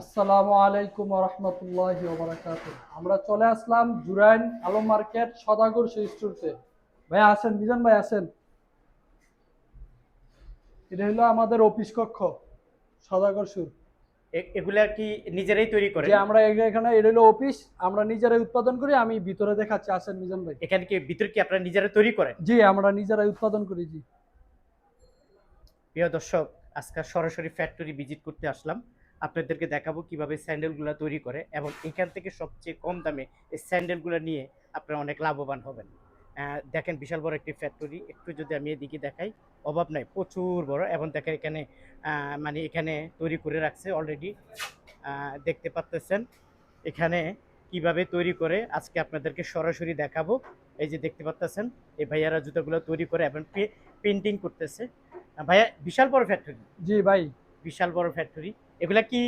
আসসালামু আলাইকুম রহমতুল্লাহ বারাকাত আমরা চলে আসলাম জুরাইন আলম মার্কেট সদাগর স্টোরতে। ভাই আসেন বিজন ভাই আসেন। এটা হলো আমাদের অফিস কক্ষ সদাগর সুর। এগুলা কি নিজেরাই তৈরি করে আমরা এখানে এটা হলো অফিস আমরা নিজেরাই উৎপাদন করি আমি ভিতরে দেখাচ্ছি। আসেন মিজান ভাই। এখানে কি ভিতর কি আপনারা নিজেরা তৈরি করেন? জি আমরা নিজেরাই উৎপাদন করি জি। প্রিয় দর্শক আজকে সরাসরি ফ্যাক্টরি ভিজিট করতে আসলাম। আপনাদেরকে দেখাবো কীভাবে স্যান্ডেলগুলো তৈরি করে এবং এখান থেকে সবচেয়ে কম দামে এই স্যান্ডেলগুলো নিয়ে আপনারা অনেক লাভবান হবেন। দেখেন বিশাল বড় একটি ফ্যাক্টরি। একটু যদি আমি এদিকে দেখাই অভাব নাই প্রচুর বড় এবং দেখেন এখানে মানে এখানে তৈরি করে রাখছে অলরেডি দেখতে পাচ্তেছেন এখানে কীভাবে তৈরি করে আজকে আপনাদেরকে সরাসরি দেখাবো। এই যে দেখতে পাচ্তেছেন এই ভাইয়ারা জুতাগুলো তৈরি করে এবং পেন্টিং করতেছে। ভাইয়া বিশাল বড় ফ্যাক্টরি। জি ভাই। বিশাল বড় ফ্যাক্টরি। এগুলা কি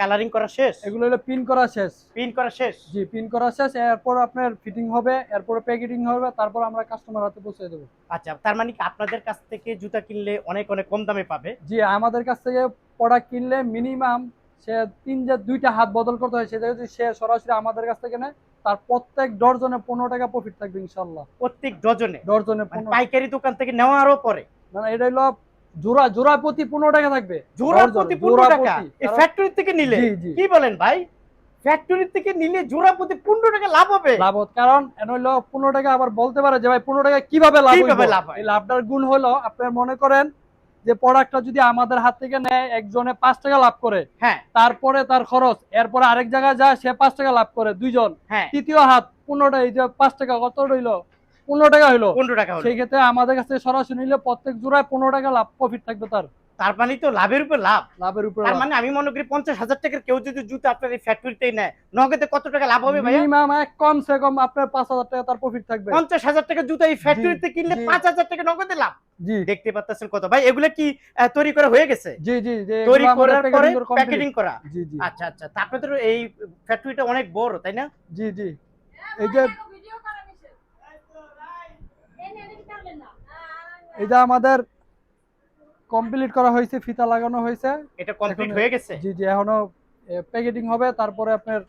কালারিং করা শেষ? এগুলো হলো পিন করা শেষ। প্রিন্ট করা শেষ? জি পিন করা শেষ এরপর আপনার ফিটিং হবে এরপর প্যাকেটিং হবে তারপর আমরা কাস্টমার হাতে পৌঁছে দেবো। আচ্ছা তার মানে কি আপনাদের কাছ থেকে জুতা কিনলে অনেক অনেক কম দামে পাবে? জি আমাদের কাছ থেকে প্রোডাক্ট কিনলে মিনিমাম সে তিন যে দুইটা হাত বদল করতে হয় সেটা যদি সে সরাসরি আমাদের কাছ থেকে নেয় তার প্রত্যেক ডর্জনে পনেরো টাকা প্রফিট থাকবে ইনশাল্লাহ প্রত্যেক ডজনে ডর্জনে মানে পাইকারি দোকান থেকে নেওয়ারও পরে? মানে এটা হলো জোড়া জোড়া প্রতি পনেরো টাকা থাকবে। জোড়া প্রতি জোড়া পনেরো টাকা? প্রতি। এই ফ্যাক্টরি থেকে নিলে? কি বলেন ভাই? ফ্যাক্টরি থেকে নিলে জোড়া প্রতি পনেরো টাকা লাভ হবে? লাভ কারণ এন টাকা আবার বলতে পারে যে ভাই পনেরো টাকা কীভাবে লাভ কীভাবে লাভ এই লাভটার গুণ হলো মনে করেন যে প্রোডাক্টটা যদি আমাদের হাত থেকে নেয় একজনে পাঁচ টাকা লাভ করে। হ্যাঁ। তারপরে তার খরচ এরপরে আরেক জায়গায় যায় সে পাঁচ টাকা লাভ করে দুইজন। হ্যাঁ। তৃতীয় হাত পনেরো টাকা এই যে পাঁচ টাকা কত রইল পনেরো টাকা হইল। পনেরো টাকা হলো সেই ক্ষেত্রে আমাদের কাছে সরাসরি নিলে প্রত্যেক জোড়ায় পনেরো টাকা লাভ প্রফিট থাকবে তার। তার মানে তো লাভের উপর লাভ। লাভের উপরে তার মানে আমি মনে করি পঞ্চাশ হাজার টাকার কেউ যদি জুতা আপনার এই ফ্যাক্টরিতেই নেয় নগদে কত টাকা লাভ হবে ভাইয়া? মিনিমাম এক কমসে কম আপনার পাঁচ হাজার টাকা তার প্রফিট থাকবে। পঞ্চাশ হাজার টাকা জুতা এই ফ্যাক্টরিতে কিনলে পাঁচ হাজার টাকা নগদে লাভ। জি। দেখতে পাচ্ছেন কত। ভাই এগুলো কি তৈরি করা হয়ে গেছে? জি জি তৈরি করার পরে প্যাকেজিং করা। জি জি। আচ্ছা আচ্ছা। তো এই ফ্যাক্টরিটা অনেক বড় তাই না? জি জি। এই যে এটা আমাদের কমপ্লিট করা হয়েছে ফিতা লাগানো হয়েছে। এটা কমপ্লিট হয়ে গেছে? জি জি এখনও প্যাকেটিং হবে তারপরে আপনার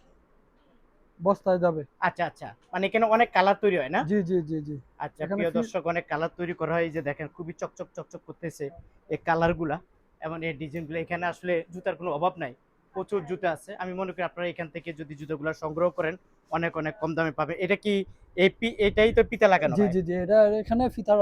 বস্তায় যাবে। আচ্ছা আচ্ছা। মানে এখানে অনেক কালার তৈরি হয় না? জি জি জি জি। আচ্ছা প্রিয় দর্শক অনেক কালার তৈরি করা হয় এই যে দেখেন খুবই চকচক চকচক করতেছে এই কালারগুলা এবং এই ডিজাইনগুলো এখানে আসলে জুতার কোনো অভাব নাই। প্রচুর জুতা আছে। আমি মনে করি আপনারা এখান থেকে যদি জুতোগুলো সংগ্রহ করেন অনেক অনেক কম দামে পাবেন এটা কি এই এটাই তো পিতা লাগানো জি জি জি এটা এখানে ফিতা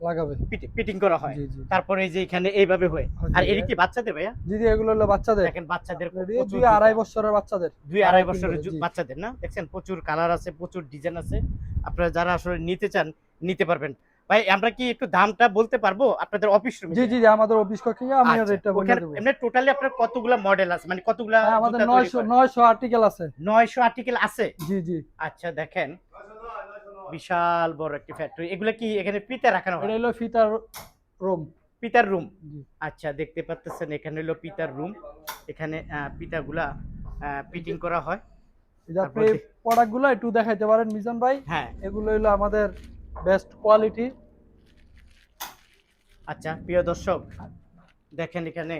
লাগাবে। পিটিং করা হয়। তারপরে এই যে এখানে এইভাবে হয়। আর জি, এটা কি বাচ্চাদের ভাইয়া? জি এগুলো হলো বাচ্চাদের। দেখেন বাচ্চাদের দুই আড়াই বছরের বাচ্চাদের। দুই আড়াই বছরের। বাচ্চাদের না? দেখছেন প্রচুর কালার আছে প্রচুর ডিজাইন আছে। আপনারা যারা আসলে নিতে চান নিতে পারবেন। ভাই আমরা কি একটু দামটা বলতে পারব? আপনাদের অফিস রুমে জি জি আমাদের অফিস কক্ষে আমি আচ্ছা, রেটটা বলে দেবো। এমনি টোটালি আপনার কতগুলা মডেল আছে? মানে কতগুলা হ্যাঁ, আমাদের নয়শো নয়শো আর্টিকেল আছে। নয়শো আর্টিকেল আছে? জি জি। আচ্ছা দেখেন। বিশাল বড় একটি ফ্যাক্টরি এগুলা কি এখানে পিতা রাখানো এটা হলো ফিতার রুম। পিতার রুম? আচ্ছা দেখতে পাচ্ছেন এখানে হলো পিতার রুম। এখানে পিতাগুলা পিটিং করা হয়। আপনি তারপর একটু দেখাইতে পারেন মিজান ভাই? হ্যাঁ। এগুলো হলো আমাদের বেস্ট কোয়ালিটি আচ্ছা প্রিয় দর্শক দেখেন এখানে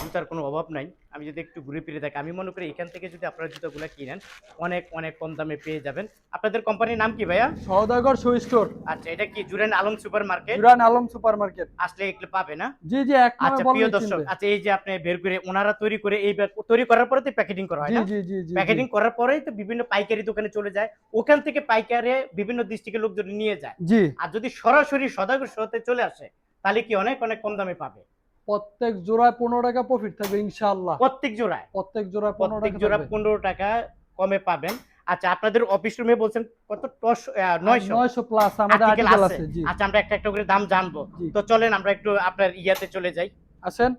জুতার কোনো অভাব নাই। আমি যদি একটু ঘুরে ফিরে দেখি আমি মনে করি এখান থেকে যদি আপনারা জুতাগুলো কিনেন অনেক অনেক কম দামে পেয়ে যাবেন। আপনাদের কোম্পানির নাম কি ভাইয়া? Saudagar shoe store. আচ্ছা এটা কি Jurain Alam super market Jurain Alam super market আসলে এগুলো পাবে না? জি জি এক আচ্ছা প্রিয় দর্শক আচ্ছা এই যে আপনি বের করে ওনারা তৈরি করে এই তৈরি করার পরে তো প্যাকেটিং করা হয় না? জি জি জি প্যাকেটিং করার পরেই তো বিভিন্ন পাইকারি দোকানে চলে যায়। ওখান থেকে পাইকারে বিভিন্ন ডিস্ট্রিক্টের লোকজন নিয়ে যায়। জি। আর যদি সরাসরি সদাগর শোতে চলে আসে তাহলে কি অনেক অনেক কম দামে পাবে? প্রত্যেক জোড়ায় পনেরো টাকা প্রফিট থাকবে ইনশাআল্লাহ। প্রত্যেক জোড়ায়? প্রত্যেক জোড়ায় পনেরো প্রত্যেক টাকা জোড়া পনেরো টাকা কমে পাবেন। আচ্ছা আপনাদের অফিস রুমে বলছেন কত? নয়শো। নয়শো প্লাস আমাদের আর্টিকেল আছে। আচ্ছা আমরা একটা একটা করে দাম জানব। তো চলেন আমরা একটু আপনার ইয়াতে চলে যাই। আসেন।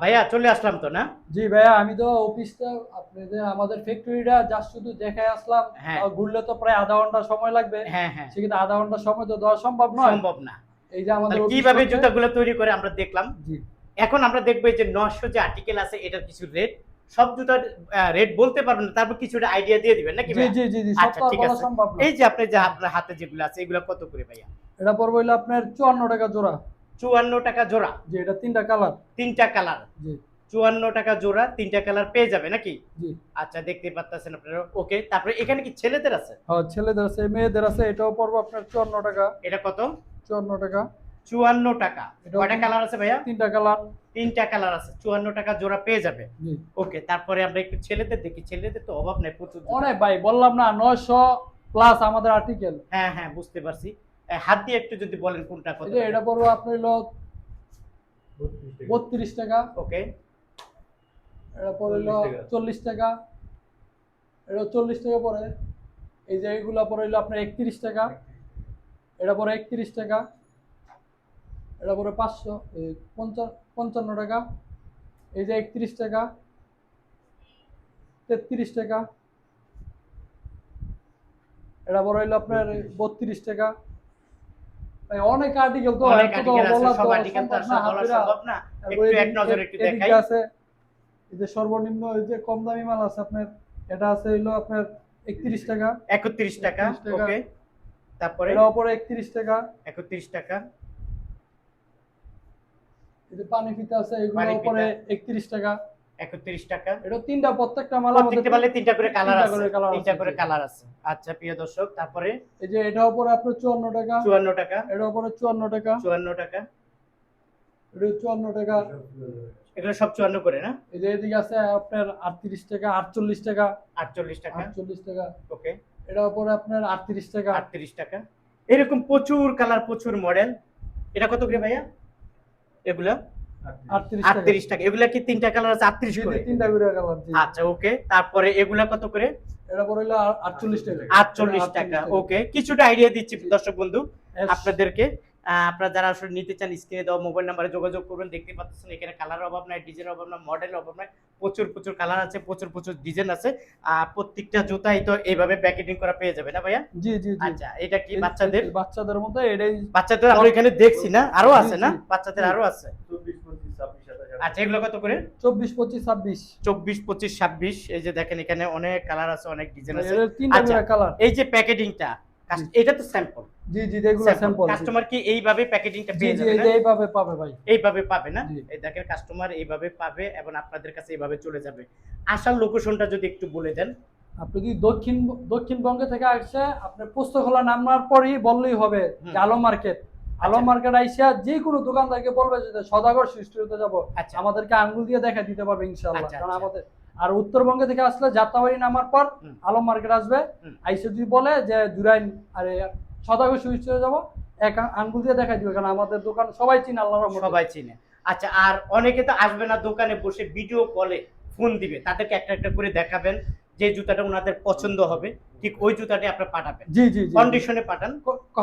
ভাইয়া চলে আসলাম তো না? জি ভাইয়া আমি তো অফিসটা আপনাদের আমাদের ফ্যাক্টরিটা জাস্ট শুধু দেখাই আসলাম। হ্যাঁ। ঘুরলে তো প্রায় আধা ঘণ্টা সময় লাগবে। হ্যাঁ হ্যাঁ। সেক্ষেত্রে আধা ঘণ্টা সময় তো দেওয়া সম্ভব নয়। সম্ভব না। এই যে আমাদের কীভাবে জুতাগুলো তৈরি করে আমরা দেখলাম? এখন আমরা দেখব যে নশো যে আর্টিকেল আছে এটার কিছু রেট সব জুতার রেট বলতে পারবেন না তারপর কিছুটা আইডিয়া দিয়ে দিবেন নাকি জি জি জি জি আচ্ছা, সব ঠিক আছে। এই যে আপনি যে আপনার হাতে যেগুলো আছে এগুলো কত করে ভাইয়া? এটা পড়বে হইল আপনার চুয়ান্ন টাকা জোড়া। চুয়ান্ন টাকা জোড়া। যে এটা তিনটা কালার। তিনটা কালার। জি। চুয়ান্ন টাকা জোড়া তিনটা কালার পেয়ে যাবে নাকি? জি। আচ্ছা দেখতে পাচ্ছেন আপনারা ওকে। তারপরে এখানে কি ছেলেদের আছে? হ্যাঁ ছেলেদের আছে মেয়েদের আছে এটাও পড়ব আপনার চুয়ান্ন টাকা। এটা কত? চুয়ান্ন টাকা। চুয়ান্ন টাকা। কয়টা কালার আছে ভাইয়া? তিনটা কালার। তিনটা কালার আছে চুয়ান্ন টাকা জোড়া পেয়ে যাবে। ওকে তারপরে আমরা একটু ছেলেদের দেখি ছেলেদের তো অভাব নাই প্রচুর। অনেক ভাই বললাম না নয়শো প্লাস আমাদের আর্টিকেল হ্যাঁ হ্যাঁ বুঝতে পারছি। হাত দিয়ে একটু যদি বলেন কোনটা কত এটা পড়ব আপনার হলো বত্রিশ টাকা। ওকে। এটা পরে হলো 40 টাকা। চল্লিশ টাকা। এটা চল্লিশ টাকা পরে এই যে এইগুলা পরে হলো আপনার একত্রিশ টাকা। এটা পরে একত্রিশ টাকা। এটা পরে পাঁচশো পঞ্চান্ন টাকা। এই যে একত্রিশ টাকা তেত্রিশ টাকা। এটা পরে হইল আপনার বত্রিশ টাকা। অনেক আর্টিকেল তো আছে এই যে সর্বনিম্ন এই যে কম দামি মাল আছে আপনার এটা আছে হইল আপনার একত্রিশ টাকা। একত্রিশ টাকা 31 টাকা। ওকে। তারপরে? এটা উপরে একত্রিশ টাকা। একত্রিশ টাকা। এই যে পানি ফিতা আছে এগুলো উপরে ফিতা। একত্রিশ টাকা। একত্রিশ টাকা। এটা তিনটা প্রত্যেকটা মাল প্রত্যেকটা মালে তিনটা করে কালার আছে। তিনটা করে কালার আছে। আচ্ছা প্রিয় দর্শক তারপরে? এই যে এটা উপরে আপনার চুয়ান্ন টাকা। চুয়ান্ন টাকা। এটা উপরে চুয়ান্ন টাকা। চুয়ান্ন টাকা। এটা চুয়ান্ন টাকা। এগুলো সব চুয়ান্ন করে না? এই যে এদিকে আছে আপনার আটত্রিশ টাকা আটচল্লিশ টাকা। আটচল্লিশ টাকা। আটচল্লিশ টাকা। ওকে এটা উপর আপনার আটত্রিশ টাকা। আটত্রিশ টাকা। এরকম প্রচুর কালার প্রচুর মডেল। এটা কত করে ভাইয়া? এগুলা? আটত্রিশ টাকা। এগুলা কি তিনটা কালার আছে? আটত্রিশ করে? তিনটা করে কালার আচ্ছা ওকে। তারপরে এগুলা কত করে? এটা পরে হলো আটচল্লিশ টাকা। আটচল্লিশ টাকা ওকে। কিছুটা আইডিয়া দিচ্ছি দর্শক বন্ধু আপনাদেরকে। আপনারা যারা আসলে নিতে চান স্ক্রিনে দেওয়া মোবাইল নাম্বারে যোগাযোগ করবেন দেখতে পাচ্ছেন এখানে কালার অভাব নাই ডিজাইনের অভাব নাই মডেলের অভাব নাই প্রচুর প্রচুর কালার আছে প্রচুর প্রচুর ডিজাইন আছে আর প্রত্যেকটা জুতাই তো এইভাবে প্যাকেটিং করা পেয়ে যাবে না ভাইয়া? জি জি আচ্ছা এটা কি বাচ্চাদের? বাচ্চাদের মধ্যে এটাই বাচ্চাদের আমরা এখানে দেখছি না আরও আছে না? বাচ্চাদের আরও আছে? আচ্ছা এগুলো কত করে? চব্বিশ পঁচিশ ছাব্বিশ। চব্বিশ পঁচিশ ছাব্বিশ এই যে দেখেন এখানে অনেক কালার আছে অনেক ডিজাইন আছে। তিনটা আচ্ছা। কালার এই যে প্যাকেটিংটা এটা তো স্যাম্পল জি জি এগুলো স্যাম্পল কাস্টমার কি এইভাবে প্যাকেটিংটা জি পেয়ে যাবে না? এইভাবে পাবে ভাই। এইভাবে পাবে না? এই দেখেন কাস্টমার এইভাবে পাবে এবং আপনাদের কাছে এইভাবে চলে যাবে। আসার লোকেশনটা যদি একটু বলে দেন। আপনি যদি দক্ষিণ দক্ষিণবঙ্গে থেকে আসছে আপনি পুস্তকলা নামার পরেই বললেই হবে আলম মার্কেট। আলম মার্কেট আইসা যে কোনো দোকানদারকে বলবে যে সদাগর সৃষ্টিতে যাব। আচ্ছা। আমাদেরকে আঙ্গুল দিয়ে দেখা দিতে পারবে ইনশাআল্লাহ। আচ্ছা, কারণ আচ্ছা। আমাদের আর উত্তরবঙ্গে থেকে আসলে যাত্রাবাড়ি নামার পর আলম মার্কেট আসবে। আইসে যদি বলে যে দুরাইন আরে সদাগর সুইচ চলে যাব এক আঙ্গুল দিয়ে দেখাই দিবে কারণ আমাদের দোকান সবাই চিনে আল্লাহ সবাই চিনে। আচ্ছা আর অনেকে তো আসবে না দোকানে বসে ভিডিও কলে ফোন দিবে তাদেরকে একটা একটা করে দেখাবেন। যে জুতাটা ওনাদের পছন্দ হবে ঠিক ওই জুতাটাই আপনারা পাঠাবেন। জি জি কন্ডিশনে পাঠান।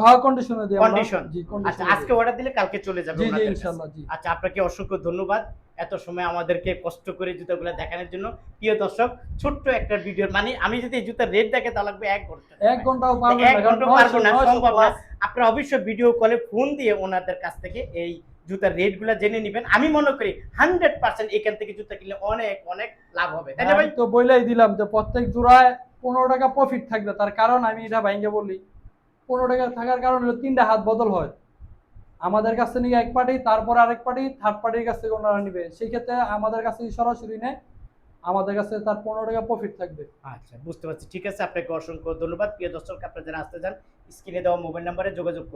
হওয়া কন্ডিশনে। Condition। জি আচ্ছা আজকে অর্ডার দিলে কালকে চলে যাবে জি জি ইনশাআল্লাহ জি। আচ্ছা আপনাকে অসংখ্য ধন্যবাদ এত সময় আমাদেরকে কষ্ট করে জুতাগুলো দেখানোর জন্য। প্রিয় দর্শক ছোট্ট একটা ভিডিও মানে আমি যদি এই জুতার রেট দেখে তা লাগবে এক ঘণ্টা। এক ঘন্টাও পারবেন এক না কারণ ঘণ্টা পারব না, সম্ভব না। আপনারা অবশ্যই ভিডিও কলে ফোন দিয়ে ওনাদের কাছ থেকে এই জুতার রেটগুলো জেনে নেবেন। আমি মনে করি হান্ড্রেড পার্সেন্ট এখান থেকে জুতা কিনলে অনেক অনেক লাভ হবে। তাই না ভাই? তো বইলাই দিলাম যে প্রত্যেক জোড়ায় পনেরো টাকা প্রফিট থাকবে। তার কারণ আমি এটা ভাইঙ্গে বলি পনেরো টাকা থাকার কারণ হলো তিনটা হাত বদল হয়। আমাদের কাছ থেকে নিয়ে এক পার্টি তারপর আরেক পার্টি থার্ড পার্টির কাছ থেকে ওনারা নিবে। সেই ক্ষেত্রে আমাদের কাছে সরাসরি নেয় আমাদের কাছে তার পনেরো টাকা প্রফিট থাকবে। আচ্ছা বুঝতে পারছি। ঠিক আছে আপনাকে অসংখ্য ধন্যবাদ। প্রিয় দর্শক আপনারা যারা আসতে চান স্ক্রিনে দেওয়া মোবাইল নাম্বারে যোগাযোগ করুন।